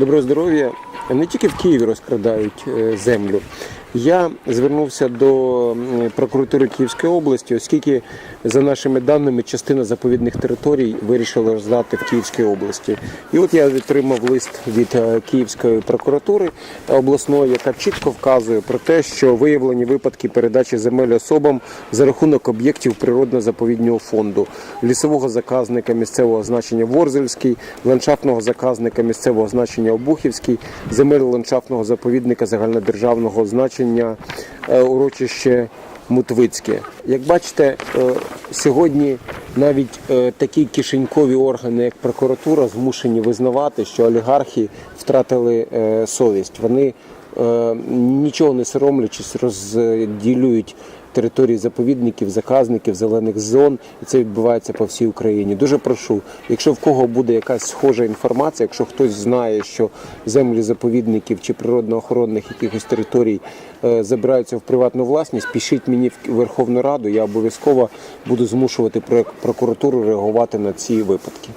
Доброго здоров'я. Не тільки в Києві розкрадають е, землю. Я звернувся до прокуратури Київської області, оскільки, за нашими даними, частина заповідних територій вирішили роздати в Київській області. І от я отримав лист від е, Київської прокуратури обласної, яка чітко вказує про те, що виявлені випадки передачі земель особам за рахунок об'єктів природно-заповіднього фонду, лісового заказника місцевого значення Ворзельський, ландшафтного заказника місцевого значення Обухівський, земель ландшафтного заповідника загальнодержавного значення е, урочище Мутвицьке. Як бачите, е, сьогодні навіть е, такі кишенькові органи, як прокуратура, змушені визнавати, що олігархи втратили совість. Вони нічого не соромлячись, розділюють території заповідників, заказників, зелених зон, і це відбувається по всій Україні. Дуже прошу, якщо в кого буде якась схожа інформація, якщо хтось знає, що землі заповідників чи природоохоронних якихось територій е, забираються в приватну власність, пишіть мені в Верховну Раду. Я обов'язково буду змушувати прокуратуру реагувати на ці випадки.